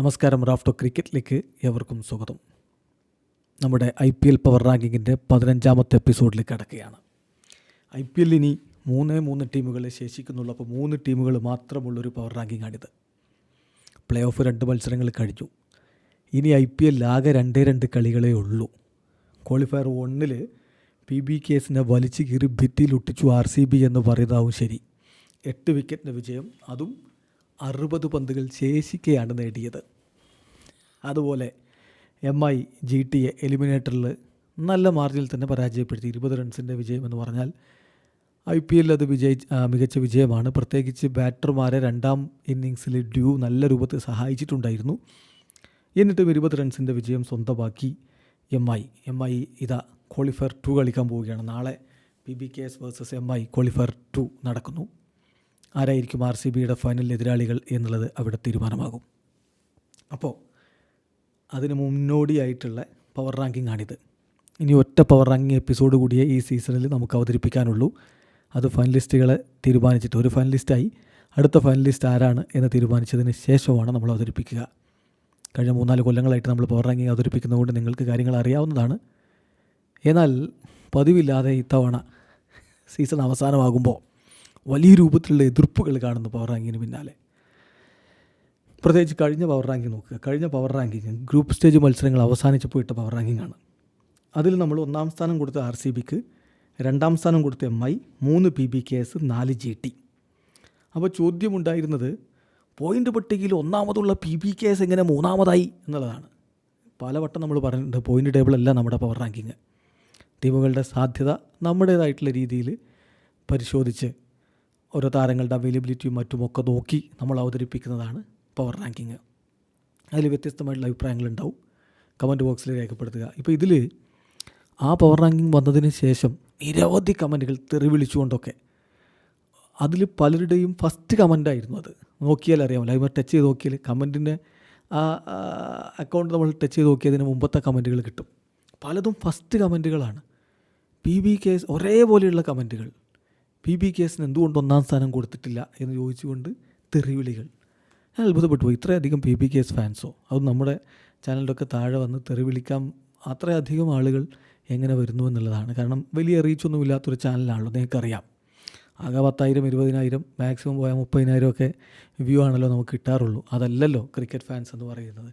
നമസ്കാരം റാഫ്റ്റോ ക്രിക്കറ്റിലേക്ക് ഏവർക്കും സ്വാഗതം. നമ്മുടെ ഐ പി എൽ പവർ റാങ്കിങ്ങിന്റെ പതിനഞ്ചാമത്തെ എപ്പിസോഡിലേക്ക് കടക്കുകയാണ്. ഐ പി എല്ലിൽ ഇനി മൂന്നേ മൂന്ന് ടീമുകൾ ശേഷിക്കുന്നുള്ളൂ. അപ്പോൾ മൂന്ന് ടീമുകൾ മാത്രമുള്ളൊരു പവർ റാങ്കിങ് ആണിത് പ്ലേ ഓഫ് രണ്ട് മത്സരങ്ങൾ കഴിഞ്ഞു. ഇനി ഐ പി എല്ലിൽ ആകെ രണ്ടേ രണ്ട് കളികളേ ഉള്ളൂ. ക്വാളിഫയർ വണ്ണിൽ പി ബി കേസിനെ വലിച്ചു കീറി ഭിത്തിയിൽ ഒട്ടിച്ചു ആർ സി ബി എന്ന് പറയുന്നതാവും ശരി. എട്ട് വിക്കറ്റിന് വിജയം. അതും അറുപത് പന്തുകൾ ശേഷിക്കെയാണ് നേടിയത്. അതുപോലെ M I G T A എലിമിനേറ്ററിൽ നല്ല മാർജിനിൽ തന്നെ പരാജയപ്പെടുത്തി ഇരുപത് റൺസിന്റെ വിജയം എന്ന് പറഞ്ഞാൽ ഐ പി എല്ലിൽ അത് വിജയി മികച്ച വിജയമാണ്. പ്രത്യേകിച്ച് ബാറ്റർമാരെ രണ്ടാം ഇന്നിങ്സിൽ ഡ്യൂ നല്ല രൂപത്തിൽ സഹായിച്ചിട്ടുണ്ടായിരുന്നു. എന്നിട്ടും ഇരുപത് റൺസിന്റെ വിജയം സ്വന്തമാക്കി എം ഐ എം ഐ ഇതാ ക്വാളിഫയർ ടു കളിക്കാൻ പോവുകയാണ്. നാളെ P B K S versus M I qualifier two നടക്കുന്നു. ആരായിരിക്കും ആർ സി ബിയുടെ ഫൈനൽ എതിരാളികൾ എന്നുള്ളത് അവിടെ തീരുമാനമാകും. അപ്പോൾ അതിന് മുന്നോടിയായിട്ടുള്ള പവർ റാങ്കിങ് ആണിത്. ഇനി ഒറ്റ പവർ റാങ്കിങ് എപ്പിസോഡ് കൂടിയേ ഈ സീസണിൽ നമുക്ക് അവതരിപ്പിക്കാനുള്ളൂ. അത് ഫൈനലിസ്റ്റുകളെ തീരുമാനിച്ചിട്ട് ഒരു ഫൈനലിസ്റ്റായി അടുത്ത ഫൈനലിസ്റ്റ് ആരാണ് എന്ന് തീരുമാനിച്ചതിന് ശേഷമാണ് നമ്മൾ അവതരിപ്പിക്കുക. കഴിഞ്ഞ മൂന്നാൽ കൊല്ലങ്ങളായിട്ട് നമ്മൾ പവർ റാങ്കിങ് അവതരിപ്പിക്കുന്നതുകൊണ്ട് നിങ്ങൾക്ക് കാര്യങ്ങൾ അറിയാവുന്നതാണ്. എന്നാൽ പതിവില്ലാതെ ഇത്തവണ സീസൺ അവസാനമാകുമ്പോൾ വലിയ രൂപത്തിലുള്ള എതിർപ്പുകൾ കാണുന്നു പവർ റാങ്കിന് പിന്നാലെ. പ്രത്യേകിച്ച് കഴിഞ്ഞ പവർ റാങ്കിങ് നോക്കുക. കഴിഞ്ഞ പവർ റാങ്കിങ് ഗ്രൂപ്പ് സ്റ്റേജ് മത്സരങ്ങൾ അവസാനിച്ചപ്പോൾ ഇട്ട പവർ റാങ്കിങ് ആണ്. അതിൽ നമ്മൾ ഒന്നാം സ്ഥാനം കൊടുത്ത ആർ സി ബിക്ക് രണ്ടാം സ്ഥാനം കൊടുത്ത എം ഐ മൂന്ന് പി ബി കെ എസ് നാല് ജി ടി അപ്പോൾ ചോദ്യമുണ്ടായിരുന്നത് പോയിന്റ് പട്ടികയിൽ ഒന്നാമതുള്ള പി ബി കെ എസ് എങ്ങനെ മൂന്നാമതായി എന്നുള്ളതാണ്. പലവട്ടം നമ്മൾ പറഞ്ഞിട്ടുണ്ട് പോയിന്റ് ടേബിളല്ല നമ്മുടെ പവർ റാങ്കിങ് ടീമുകളുടെ സാധ്യത നമ്മുടേതായിട്ടുള്ള രീതിയിൽ പരിശോധിച്ച് ഓരോ താരങ്ങളുടെ അവൈലബിലിറ്റിയും മറ്റുമൊക്കെ നോക്കി നമ്മൾ അവതരിപ്പിക്കുന്നതാണ് പവർ റാങ്കിങ് അതിൽ വ്യത്യസ്തമായിട്ടുള്ള അഭിപ്രായങ്ങളുണ്ടാവും കമന്റ് ബോക്സിൽ രേഖപ്പെടുത്തുക. ഇപ്പോൾ ഇതിൽ ആ പവർ റാങ്കിങ് വന്നതിന് ശേഷം നിരവധി കമന്റുകൾ തെറി വിളിച്ചുകൊണ്ടൊക്കെ അതിൽ പലരുടെയും ഫസ്റ്റ് കമന്റായിരുന്നു അത്. നോക്കിയാൽ അറിയാമല്ലോ ലൈവ് ടച്ച് ചെയ്ത് നോക്കിയാൽ കമന്റിന്റെ ആ അക്കൗണ്ട് നമ്മൾ ടച്ച് ചെയ്ത് നോക്കിയതിന് മുമ്പത്തെ കമന്റുകൾ കിട്ടും. പലതും ഫസ്റ്റ് കമന്റുകളാണ് പി ബി കേസ് ഒരേപോലെയുള്ള കമന്റുകൾ പി ബി കേസിന് എന്തുകൊണ്ട് ഒന്നാം സ്ഥാനം കൊടുത്തിട്ടില്ല എന്ന് ചോദിച്ചുകൊണ്ട് തെറിവിളികൾ. ഞാൻ അത്ഭുതപ്പെട്ടു പോയി. ഇത്രയധികം പി ബി കേസ് ഫാൻസോ. അത് നമ്മുടെ ചാനലിലൊക്കെ താഴെ വന്ന് തെറിവിളിക്കാൻ അത്രയധികം ആളുകൾ എങ്ങനെ വരുന്നു എന്നുള്ളതാണ്. കാരണം വലിയ റീച്ചൊന്നും ഇല്ലാത്തൊരു ചാനലാണല്ലോ. നിങ്ങൾക്കറിയാം. ആകെ പത്തായിരം ഇരുപതിനായിരം മാക്സിമം പോയാൽ മുപ്പതിനായിരം ഒക്കെ വ്യൂ ആണല്ലോ നമുക്ക് കിട്ടാറുള്ളൂ. അതല്ലല്ലോ ക്രിക്കറ്റ് ഫാൻസ് എന്ന് പറയുന്നത്.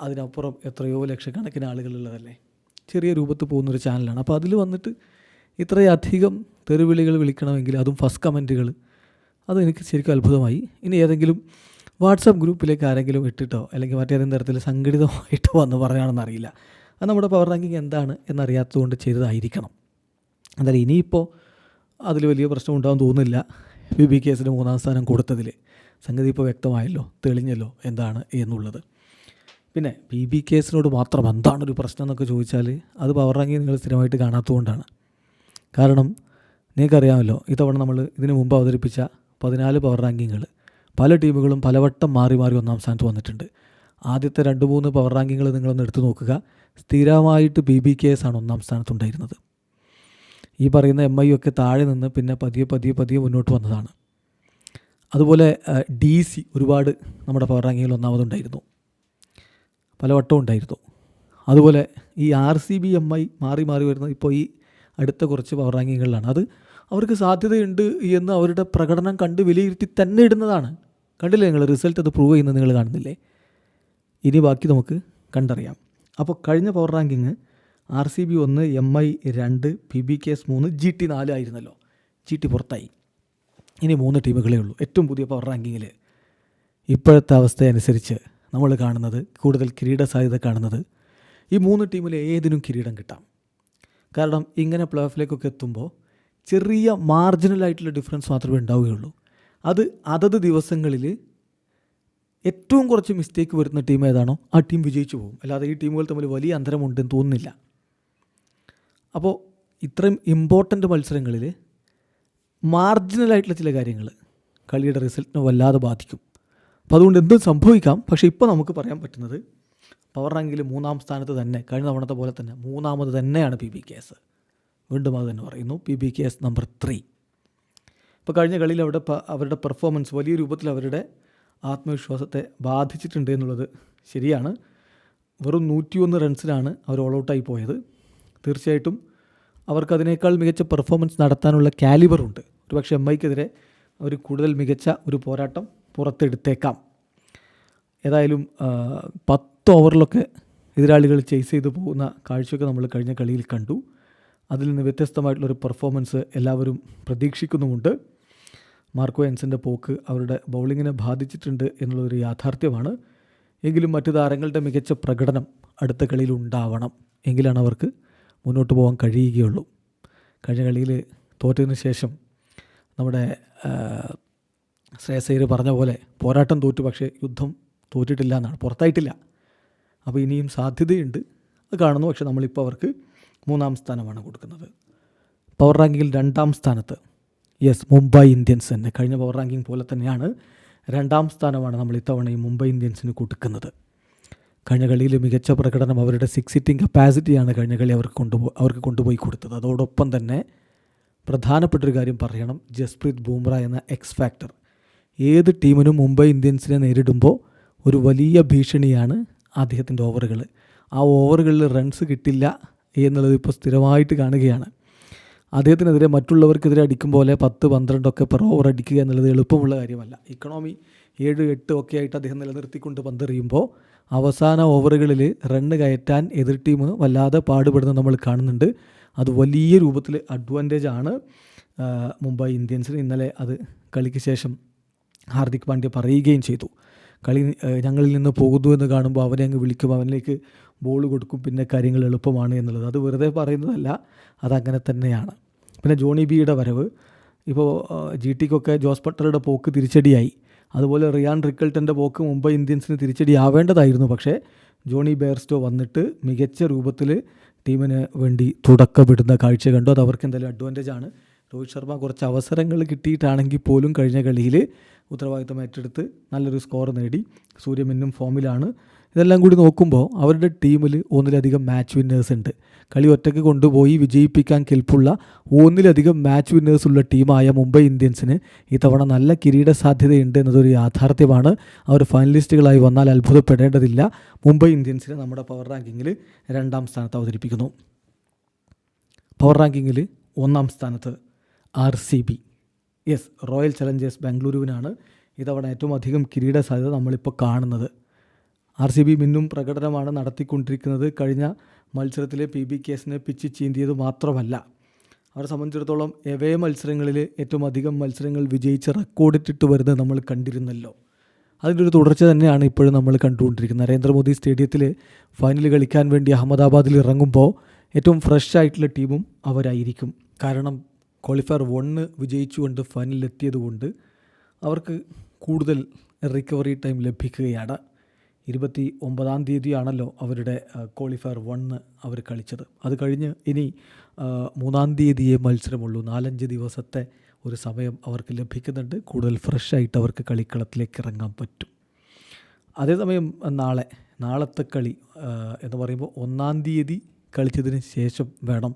അതിനപ്പുറം എത്രയോ ലക്ഷക്കണക്കിന് ആളുകളുള്ളതല്ലേ ചെറിയ രൂപത്തിൽ പോകുന്നൊരു ചാനലാണ്. അപ്പോൾ അതിൽ വന്നിട്ട് ഇത്രയധികം തെരുവിളികൾ വിളിക്കണമെങ്കിൽ അതും ഫസ്റ്റ് കമന്റുകൾ അത് എനിക്ക് ശരിക്കും അത്ഭുതമായി. ഇനി ഏതെങ്കിലും വാട്സപ്പ് ഗ്രൂപ്പിലേക്ക് ആരെങ്കിലും ഇട്ടിട്ടോ അല്ലെങ്കിൽ മറ്റേതെങ്കിലും തരത്തിൽ സംഘടിതമായിട്ടോ വന്ന് പറയുകയാണെന്ന് അറിയില്ല. അത് നമ്മുടെ പവർ റാങ്കിങ് എന്താണ് എന്നറിയാത്തതുകൊണ്ട് ചെയ്തതായിരിക്കണം എന്തായാലും ഇനിയിപ്പോൾ അതിൽ വലിയ പ്രശ്നം ഉണ്ടാകും തോന്നുന്നില്ല. ബി ബി കേസിന് മൂന്നാം സ്ഥാനം കൊടുത്തതിൽ സംഗതി ഇപ്പോൾ വ്യക്തമായല്ലോ തെളിഞ്ഞല്ലോ എന്താണ് എന്നുള്ളത്. പിന്നെ ബി ബി കേസിനോട് മാത്രം എന്താണ് ഒരു പ്രശ്നം എന്നൊക്കെ ചോദിച്ചാൽ അത് പവർ റാങ്കിങ് നിങ്ങൾ സ്ഥിരമായിട്ട് കാണാത്തതുകൊണ്ടാണ്. കാരണം നിങ്ങൾക്കറിയാമല്ലോ ഇത്തവണ നമ്മൾ ഇതിനു മുമ്പ് അവതരിപ്പിച്ച പതിനാല് പവർ റാങ്കിങ്ങുകൾ പല ടീമുകളും പലവട്ടം മാറി മാറി ഒന്നാം സ്ഥാനത്ത് വന്നിട്ടുണ്ട്. ആദ്യത്തെ രണ്ട് മൂന്ന് പവർ റാങ്കിങ്ങുകൾ നിങ്ങളൊന്ന് എടുത്തു നോക്കുക. സ്ഥിരമായിട്ട് ബി ബി കെ എസ് ആണ് ഒന്നാം സ്ഥാനത്തുണ്ടായിരുന്നത് ഈ പറയുന്ന എം ഐ ഒക്കെ താഴെ നിന്ന് പിന്നെ പതിയെ പതിയെ പതിയെ മുന്നോട്ട് വന്നതാണ്. അതുപോലെ ഡി സി ഒരുപാട് നമ്മുടെ പവർ റാങ്കിങ്ങിൽ ഒന്നാമതുണ്ടായിരുന്നു പലവട്ടം ഉണ്ടായിരുന്നു. അതുപോലെ ഈ R C B M I മാറി മാറി വരുന്നത് ഇപ്പോൾ ഈ അടുത്ത കുറച്ച് പവർ റാങ്കിങ്ങുകളിലാണ് അത് അവർക്ക് സാധ്യതയുണ്ട് എന്ന് അവരുടെ പ്രകടനം കണ്ട് വിലയിരുത്തി തന്നെ ഇടുന്നതാണ്. കണ്ടില്ലേ നിങ്ങൾ റിസൾട്ട് അത് പ്രൂവ് ചെയ്യുന്നത് നിങ്ങൾ കാണുന്നില്ലേ? ഇനി ബാക്കി നമുക്ക് കണ്ടറിയാം. അപ്പോൾ കഴിഞ്ഞ power ranking R C B ഒന്ന് എം ഐ രണ്ട് പി ബി കെ എസ് മൂന്ന് ജി ടി നാല് ആയിരുന്നല്ലോ. ജി ടി പുറത്തായി. ഇനി മൂന്ന് ടീമുകളേ ഉള്ളൂ. ഏറ്റവും പുതിയ പവർ റാങ്കിങ്ങിൽ ഇപ്പോഴത്തെ അവസ്ഥയനുസരിച്ച് നമ്മൾ കാണുന്നത് കൂടുതൽ കിരീട സാധ്യത കാണുന്നത് ഈ മൂന്ന് ടീമിൽ ഏതിനും കിരീടം കിട്ടാം. കാരണം ഇങ്ങനെ പ്ലേ ഓഫിലേക്കൊക്കെ എത്തുമ്പോൾ ചെറിയ മാർജിനലായിട്ടുള്ള ഡിഫറൻസ് മാത്രമേ ഉണ്ടാവുകയുള്ളൂ. അത് അതത് ദിവസങ്ങളിൽ ഏറ്റവും കുറച്ച് മിസ്റ്റേക്ക് വരുന്ന ടീം ഏതാണോ ആ ടീം വിജയിച്ചു പോകും. അല്ലാതെ ഈ ടീമുകൾ തമ്മിൽ വലിയ അന്തരമുണ്ടെന്ന് തോന്നുന്നില്ല. അപ്പോൾ ഇത്രയും ഇമ്പോർട്ടന്റ് മത്സരങ്ങളിൽ മാർജിനലായിട്ടുള്ള ചില കാര്യങ്ങൾ കളിയുടെ റിസൾട്ടിനെ വല്ലാതെ ബാധിക്കും. അപ്പോൾ അതുകൊണ്ട് എന്തും സംഭവിക്കാം. പക്ഷേ ഇപ്പോൾ നമുക്ക് പറയാൻ പറ്റുന്നത് പവർ റാങ്കിൽ മൂന്നാം സ്ഥാനത്ത് തന്നെ കഴിഞ്ഞ തവണത്തെ പോലെ തന്നെ മൂന്നാമത് തന്നെയാണ് പി ബി കെ എസ്. വീണ്ടും അത് തന്നെ പറയുന്നു P B K S number three. ഇപ്പോൾ കഴിഞ്ഞ കളിയിൽ അവിടെ അവരുടെ പെർഫോമൻസ് വലിയ രൂപത്തിൽ അവരുടെ ആത്മവിശ്വാസത്തെ ബാധിച്ചിട്ടുണ്ട് എന്നുള്ളത് ശരിയാണ്. വെറും നൂറ്റിയൊന്ന് റൺസിലാണ് അവർ ഓൾ ഔട്ടായി പോയത്. തീർച്ചയായിട്ടും അവർക്ക് അതിനേക്കാൾ മികച്ച പെർഫോമൻസ് നടത്താനുള്ള കാലിബറുണ്ട് ഒരുപക്ഷെ എം ഐക്കെതിരെ അവർ കൂടുതൽ മികച്ച ഒരു പോരാട്ടം പുറത്തെടുത്തേക്കാം. ഏതായാലും പത്ത് ഓവറിലൊക്കെ എതിരാളികൾ ചേസ് ചെയ്തു പോകുന്ന കാഴ്ചയൊക്കെ നമ്മൾ കഴിഞ്ഞ കളിയിൽ കണ്ടു. അതിൽ നിന്ന് വ്യത്യസ്തമായിട്ടുള്ളൊരു പെർഫോമൻസ് എല്ലാവരും പ്രതീക്ഷിക്കുന്നുമുണ്ട്. മാർക്കോ എൻസിന്റെ പോക്ക് അവരുടെ ബൗളിങ്ങിനെ ബാധിച്ചിട്ടുണ്ട് എന്നുള്ളൊരു യാഥാർത്ഥ്യമാണ്. എങ്കിലും മറ്റു താരങ്ങളുടെ മികച്ച പ്രകടനം അടുത്ത കളിയിൽ ഉണ്ടാവണം എങ്കിലാണ് അവർക്ക് മുന്നോട്ട് പോകാൻ കഴിയുകയുള്ളൂ. കഴിഞ്ഞ കളിയിൽ തോറ്റതിന് ശേഷം നമ്മുടെ ശ്രേയസൈര് ശ്രേയസ് പറഞ്ഞ പോലെ പോരാട്ടം തോറ്റു പക്ഷേ യുദ്ധം തോറ്റിട്ടില്ല എന്നാണ് പുറത്തായിട്ടില്ല. അപ്പോൾ ഇനിയും സാധ്യതയുണ്ട്. അത് കാണുന്നു. പക്ഷേ നമ്മളിപ്പോൾ അവർക്ക് മൂന്നാം സ്ഥാനമാണ് കൊടുക്കുന്നത്. പവർ റാങ്കിങ്ങിൽ രണ്ടാം സ്ഥാനത്ത്. യെസ് മുംബൈ ഇന്ത്യൻസ് തന്നെ. കഴിഞ്ഞ പവർ റാങ്കിങ് പോലെ തന്നെയാണ് രണ്ടാം സ്ഥാനമാണ് നമ്മൾ ഇത്തവണ ഈ മുംബൈ ഇന്ത്യൻസിന് കൊടുക്കുന്നത്. കഴിഞ്ഞ കളിയിൽ മികച്ച പ്രകടനം അവരുടെ സിക്സ് സിറ്റിംഗ് കപ്പാസിറ്റിയാണ് കഴിഞ്ഞ കളി അവർക്ക് കൊണ്ടുപോ അവർക്ക് കൊണ്ടുപോയി കൊടുത്തത്. അതോടൊപ്പം തന്നെ പ്രധാനപ്പെട്ടൊരു കാര്യം പറയണം. ജസ്പ്രീത് ബൂംറ എന്ന എക്സ് ഫാക്ടർ ഏത് ടീമിനും മുംബൈ ഇന്ത്യൻസിനെ നേരിടുമ്പോൾ ഒരു വലിയ ഭീഷണിയാണ് അദ്ദേഹത്തിന്റെ ഓവറുകൾ. ആ ഓവറുകളിൽ റൺസ് കിട്ടില്ല എന്നുള്ളത് ഇപ്പോൾ സ്ഥിരമായിട്ട് കാണുകയാണ്. അദ്ദേഹത്തിനെതിരെ മറ്റുള്ളവർക്കെതിരെ അടിക്കും പോലെ പത്ത് പന്ത്രണ്ടൊക്കെ പെർ ഓവർ അടിക്കുക എന്നുള്ളത് എളുപ്പമുള്ള കാര്യമല്ല. ഇക്കണോമി ഏഴ് എട്ട് ഒക്കെ ആയിട്ട് അദ്ദേഹം നിലനിർത്തിക്കൊണ്ട് പന്തെറിയുമ്പോൾ അവസാന ഓവറുകളിൽ റണ്ണ് കയറ്റാൻ എതിർ ടീം വല്ലാതെ പാടുപെടുന്ന നമ്മൾ കാണുന്നുണ്ട്. അത് വലിയ രൂപത്തിൽ അഡ്വാന്റേജ് ആണ്. മുംബൈ ഇന്ത്യൻസിന് ഇന്നലെ അത് കളിക്ക് ശേഷം ഹാർദിക് പാണ്ഡ്യ പറയുകയും ചെയ്തു. കളി ഞങ്ങളിൽ നിന്ന് പോകുന്നു എന്ന് കാണുമ്പോൾ അവനെ അങ്ങ് വിളിക്കും അവനിലേക്ക് ബോൾ കൊടുക്കും. പിന്നെ കാര്യങ്ങൾ എളുപ്പമാണ് എന്നുള്ളത്. അത് വെറുതെ പറയുന്നതല്ല അതങ്ങനെ തന്നെയാണ്. പിന്നെ ജോണി ബിയുടെ വരവ്. ഇപ്പോൾ ജി ടിക്കൊക്കെ ജോസ് പട്ടറുടെ പോക്ക് തിരിച്ചടിയായി. അതുപോലെ റിയാൻ റിക്കൾട്ടന്റെ പോക്ക് മുംബൈ ഇന്ത്യൻസിന് തിരിച്ചടി ആവേണ്ടതായിരുന്നു പക്ഷേ ജോണി ബെയർസ്റ്റോ വന്നിട്ട് മികച്ച രൂപത്തിൽ ടീമിന് വേണ്ടി തുടക്കമിടുന്ന കാഴ്ച കണ്ടു. അത് അവർക്ക് എന്തായാലും അഡ്വാന്റേജ് ആണ്. രോഹിത് ശർമ്മ കുറച്ച് അവസരങ്ങൾ കിട്ടിയിട്ടാണെങ്കിൽ പോലും കഴിഞ്ഞ കളിയിൽ ഉത്തരവാദിത്തം ഏറ്റെടുത്ത് നല്ലൊരു സ്കോർ നേടി. സൂര്യൻ ഫോമിലാണ് ഇതെല്ലാം കൂടി നോക്കുമ്പോൾ അവരുടെ ടീമിൽ ഒന്നിലധികം മാച്ച് വിന്നേഴ്സ് ഉണ്ട്. കളി ഒറ്റയ്ക്ക് കൊണ്ടുപോയി വിജയിപ്പിക്കാൻ കെൽപ്പുള്ള ഒന്നിലധികം മാച്ച് വിന്നേഴ്സ് ഉള്ള ടീമായ മുംബൈ ഇന്ത്യൻസിന് ഇത്തവണ നല്ല കിരീട സാധ്യതയുണ്ട് എന്നതൊരു യാഥാർത്ഥ്യമാണ്. അവർ ഫൈനലിസ്റ്റുകളായി വന്നാൽ അത്ഭുതപ്പെടേണ്ടതില്ല. മുംബൈ ഇന്ത്യൻസിനെ നമ്മുടെ പവർ റാങ്കിങ്ങിൽ രണ്ടാം സ്ഥാനത്ത് അവതരിപ്പിക്കുന്നു. പവർ റാങ്കിങ്ങിൽ ഒന്നാം സ്ഥാനത്ത് R C B. Yes Royal Challengers ബാംഗ്ലൂരുവിനാണ് ഇതവണ ഏറ്റവും അധികം കിരീട സാധ്യത നമ്മളിപ്പോൾ കാണുന്നത്. ആർ സി ബി മിന്നും പ്രകടനമാണ് നടത്തിക്കൊണ്ടിരിക്കുന്നത്. കഴിഞ്ഞ മത്സരത്തിലെ പി ബി കേസിനെ പിച്ച് ചീന്തിയത് മാത്രമല്ല അവരെ സംബന്ധിച്ചിടത്തോളം എവേ മത്സരങ്ങളിൽ ഏറ്റവും അധികം മത്സരങ്ങൾ വിജയിച്ച് റെക്കോർഡിട്ടിട്ട് വരുന്നത് നമ്മൾ കണ്ടിരുന്നല്ലോ. അതിന്റെ ഒരു തുടർച്ച തന്നെയാണ് ഇപ്പോഴും നമ്മൾ കണ്ടുകൊണ്ടിരിക്കുന്നത്. നരേന്ദ്രമോദി സ്റ്റേഡിയത്തിൽ ഫൈനൽ കളിക്കാൻ വേണ്ടി അഹമ്മദാബാദിൽ ഇറങ്ങുമ്പോൾ ഏറ്റവും ഫ്രഷ് ആയിട്ടുള്ള ടീമും അവരായിരിക്കും. കാരണം ക്വാളിഫയർ വണ്ണ് വിജയിച്ചുകൊണ്ട് ഫൈനലിലെത്തിയത് കൊണ്ട് അവർക്ക് കൂടുതൽ റിക്കവറി ടൈം ലഭിക്കുകയാണ്. ഇരുപത്തി ഒമ്പതാം തീയതിയാണല്ലോ അവരുടെ ക്വാളിഫയർ വണ്ണ് അവർ കളിച്ചത്. അത് കഴിഞ്ഞ് ഇനി മൂന്നാം തീയതിയെ മത്സരമുള്ളൂ. നാലഞ്ച് ദിവസത്തെ ഒരു സമയം അവർക്ക് ലഭിക്കുന്നുണ്ട്. കൂടുതൽ ഫ്രഷായിട്ട് അവർക്ക് കളിക്കളത്തിലേക്ക് ഇറങ്ങാൻ പറ്റും. അതേസമയം നാളെ നാളത്തെ കളി എന്ന് പറയുമ്പോൾ ഒന്നാം തീയതി കളിച്ചതിന് ശേഷം വേണം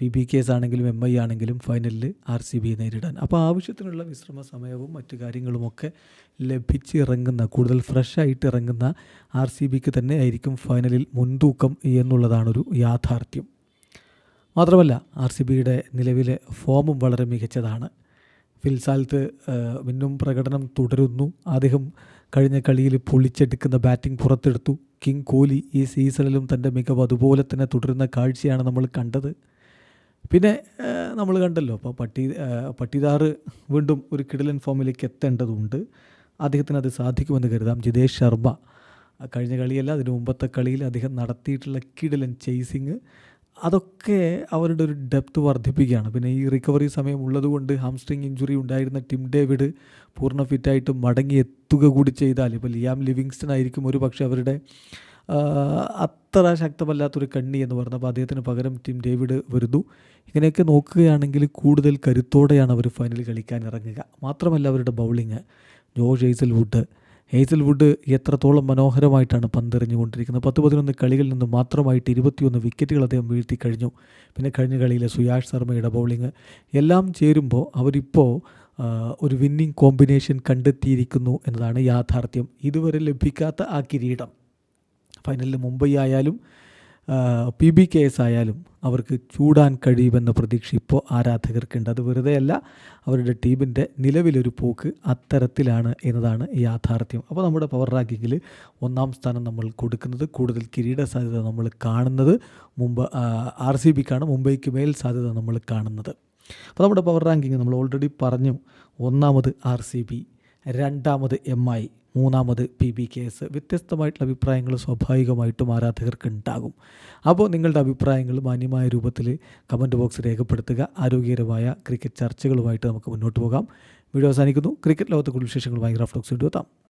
പി ബി കേസ് ആണെങ്കിലും എം ഐ ആണെങ്കിലും ഫൈനലിൽ ആർ സി ബി നേരിടാൻ. അപ്പോൾ ആവശ്യത്തിനുള്ള വിശ്രമ സമയവും മറ്റു കാര്യങ്ങളുമൊക്കെ ലഭിച്ച് ഇറങ്ങുന്ന കൂടുതൽ ഫ്രഷായിട്ട് ഇറങ്ങുന്ന ആർ സി ബിക്ക് തന്നെ ആയിരിക്കും ഫൈനലിൽ മുൻതൂക്കം എന്നുള്ളതാണൊരു യാഥാർത്ഥ്യം. മാത്രമല്ല ആർ സി ബിയുടെ നിലവിലെ ഫോമും വളരെ മികച്ചതാണ്. ഫിൽസാൽത്ത് മിന്നും പ്രകടനം തുടരുന്നു. അദ്ദേഹം കഴിഞ്ഞ കളിയിൽ പൊളിച്ചെടുക്കുന്ന ബാറ്റിംഗ് പുറത്തെടുത്തു. കിങ് കോഹ്ലി ഈ സീസണിലും തന്റെ മികവ് അതുപോലെ തന്നെ തുടരുന്ന കാഴ്ചയാണ് നമ്മൾ കണ്ടത്. പിന്നെ നമ്മൾ കണ്ടല്ലോ അപ്പോൾ പട്ടി പട്ടിദാറ് വീണ്ടും ഒരു കിടിലൻ ഫോമിലേക്ക് എത്തേണ്ടതുണ്ട്. അദ്ദേഹത്തിന് അത് സാധിക്കുമെന്ന് കരുതാം. ജിതേഷ് ശർമ്മ കഴിഞ്ഞ കളിയല്ല അതിന് മുമ്പത്തെ കളിയിൽ അദ്ദേഹം നടത്തിയിട്ടുള്ള കിടിലൻ ചേസിങ്. അതൊക്കെ അവരുടെ ഒരു ഡെപ്ത് വർദ്ധിപ്പിക്കുകയാണ്. പിന്നെ ഈ റിക്കവറി സമയം ഉള്ളതുകൊണ്ട് ഹാംസ്ട്രിങ് ഇഞ്ചുറി ഉണ്ടായിരുന്ന ടിം ഡേവിഡ് പൂർണ ഫിറ്റായിട്ട് മടങ്ങി എത്തുക കൂടി ചെയ്താൽ ഇപ്പോൾ ലിയാം ലിവിങ്സ്റ്റൺ ആയിരിക്കും ഒരു പക്ഷേ അവരുടെ അത്ര ശക്തമല്ലാത്തൊരു കണ്ണി എന്ന് പറഞ്ഞപ്പോൾ അദ്ദേഹത്തിന് പകരം ടീം ഡേവിഡ് വരുന്നു. ഇങ്ങനെയൊക്കെ നോക്കുകയാണെങ്കിൽ കൂടുതൽ കരുത്തോടെയാണ് അവർ ഫൈനൽ കളിക്കാൻ ഇറങ്ങുക. മാത്രമല്ല അവരുടെ ബൗളിങ്. ജോർജ് ഹെയ്സൽവുഡ് ഹെയ്സൽവുഡ് എത്രത്തോളം മനോഹരമായിട്ടാണ് പന്തെറിഞ്ഞുകൊണ്ടിരിക്കുന്നത്. പത്ത് പതിനൊന്ന് കളികളിൽ നിന്ന് മാത്രമായിട്ട് ഇരുപത്തിയൊന്ന് വിക്കറ്റുകൾ അദ്ദേഹം വീഴ്ത്തി കഴിഞ്ഞു. പിന്നെ കഴിഞ്ഞ കളിയിലെ സുയാഷ് ശർമ്മയുടെ ബൗളിങ്. എല്ലാം ചേരുമ്പോൾ അവരിപ്പോൾ ഒരു വിന്നിംഗ് കോമ്പിനേഷൻ കണ്ടെത്തിയിരിക്കുന്നു എന്നതാണ് യാഥാർത്ഥ്യം. ഇതുവരെ ലഭിക്കാത്ത ആ കിരീടം. ഫൈനലിൽ മുംബൈ ആയാലും പി ബി കെ എസ് ആയാലും അവർക്ക് ചൂടാൻ കഴിയുമെന്ന പ്രതീക്ഷ ഇപ്പോൾ ആരാധകർക്കുണ്ട്. അത് വെറുതെയല്ല അവരുടെ ടീമിന്റെ നിലവിലൊരു പോക്ക് അത്തരത്തിലാണ് എന്നതാണ് യാഥാർത്ഥ്യം. അപ്പോൾ നമ്മുടെ പവർ റാങ്കിങ്ങിൽ ഒന്നാം സ്ഥാനം നമ്മൾ കൊടുക്കുന്നത് കൂടുതൽ കിരീട സാധ്യത നമ്മൾ കാണുന്നത് മുമ്പ് ആർ സി ബിക്കാണ് മുംബൈക്ക് മേൽ സാധ്യത നമ്മൾ കാണുന്നത്. അപ്പോൾ നമ്മുടെ പവർ റാങ്കിങ് നമ്മൾ ഓൾറെഡി പറഞ്ഞു ഒന്നാമത് ആർ സി ബി. രണ്ടാമത് എം ഐ മൂന്നാമത് പി ബി കെ എസ് വ്യത്യസ്തമായിട്ടുള്ള അഭിപ്രായങ്ങൾ സ്വാഭാവികമായിട്ടും ആരാധകർക്ക് ഉണ്ടാകും. അപ്പോൾ നിങ്ങളുടെ അഭിപ്രായങ്ങൾ മാന്യമായ രൂപത്തിൽ കമന്റ് ബോക്സ് രേഖപ്പെടുത്തുക. ആരോഗ്യകരമായ ക്രിക്കറ്റ് ചർച്ചകളുമായിട്ട് നമുക്ക് മുന്നോട്ട് പോകാം. വീഡിയോ അവസാനിക്കുന്നു. ക്രിക്കറ്റ് ലോകത്തെ കൂടുതൽ വിശേഷങ്ങളുമായി ഗ്രാഫ്റ്റോക്സ് എത്താം.